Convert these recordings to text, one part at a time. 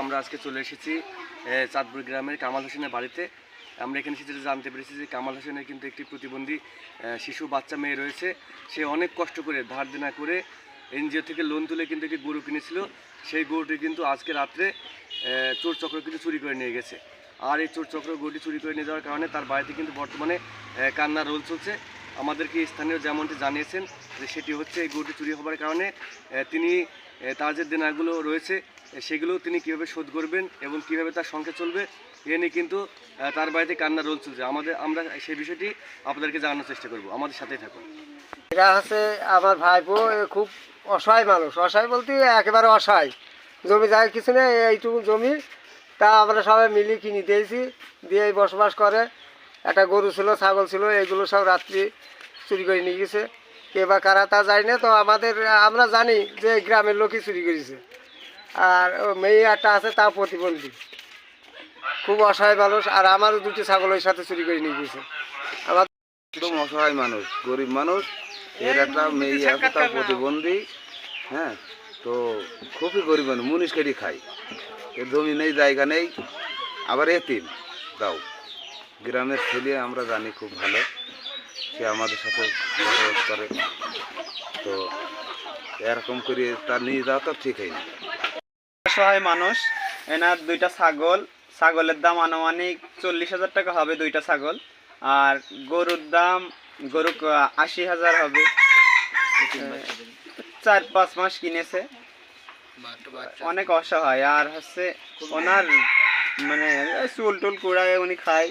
আমরা আজকে চলে এসেছি চাঁদপুর গ্রামের কামাল হোসেনের বাড়িতে। আমরা এখানে এসে জানতে পেরেছি যে কামাল হোসেনের কিন্তু একটি প্রতিবন্ধী শিশু বাচ্চা মেয়ে রয়েছে। সে অনেক কষ্ট করে, ধার দেনা করে এনজিও থেকে লোন তুলে কিন্তু একটি গরু কিনেছিল। সেই গরুটি কিন্তু আজকে রাত্রে চোর চক্র কিন্তু চুরি করে নিয়ে গেছে। আর এই চোর চক্র গরুটি চুরি করে নিয়ে যাওয়ার কারণে তার বাড়িতে কিন্তু বর্তমানে কান্নার রোল চলছে। আমাদেরকে স্থানীয় যেমনটি জানিয়েছেন যে সেটি হচ্ছে এই গরুটি চুরি হবার কারণে তিনি তার যে দেনাগুলো রয়েছে সেগুলো তিনি কীভাবে শোধ করবেন এবং কীভাবে তার সংখ্যা চলবে, এ নিয়ে কিন্তু তার বাড়িতে কান্নার রোল চলছে। আমাদের, আমরা সেই বিষয়টি আপনাদেরকে জানানোর চেষ্টা করব। আমাদের সাথেই থাকুন। এটা হচ্ছে আমার ভাইপো, এ খুব অসহায় মানুষ। অসহায় বলতে একেবারে অসহায়। জমি জায়গা কিছু নেই, এইটুকু জমি। তা আমরা সবাই মিলিয়ে কিনে দিয়েছি, দিয়ে বসবাস করে। একটা গরু ছিল ছাগল ছিল এগুলো সব রাত্রি চুরি করে নিয়ে গেছে। কে বা কারা তা যায় না তো আমাদের আমরা জানি যে গ্রামের লোকই চুরি করেছে। আর মেয়ে একটা আছে তা প্রতিবন্ধী। খুব অসহায় মানুষ আর আমারও দুটি ছাগল ওই সাথে চুরি করে নিয়ে গেছে। আমার একদম অসহায় মানুষ গরিব মানুষ। এর একটা মেয়ে আছে তার প্রতিবন্ধী। হ্যাঁ তো খুবই গরিব মানুষ মুনিশ কেটে খায়। এর জমি নেই জায়গা নেই। আবার এতিম দাও। গ্রামের ছেলে আমরা জানি খুব ভালো। সে আমাদের সাথে বসবাস করে। তো এরকম করে তার নিয়ে যাওয়া তো ঠিক হয়নি অসহায় মানুষ, এনার দুইটা ছাগল, ছাগলের দাম আনুমানিক চল্লিশ হাজার টাকা হবে দুইটা ছাগল। আর গরুর দাম, গরু আশি হাজার হবে। চার পাঁচ মাস কিনেছে। অনেক অসহায়। আর হচ্ছে ওনার মানে চুল টুল কুড়ায় উনি খায়।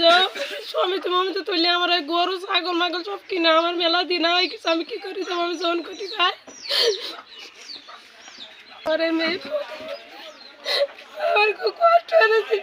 যা সমিতি মমিতি তুললে আমার ওই গরু, ছাগল, মাগল সব কিনা আমার মেলা দিনা হয় কিছু আমি কি করি তো আমি জোন কটি খাই। আরে মেয়ে আমার খুব কষ্ট হয়েছে।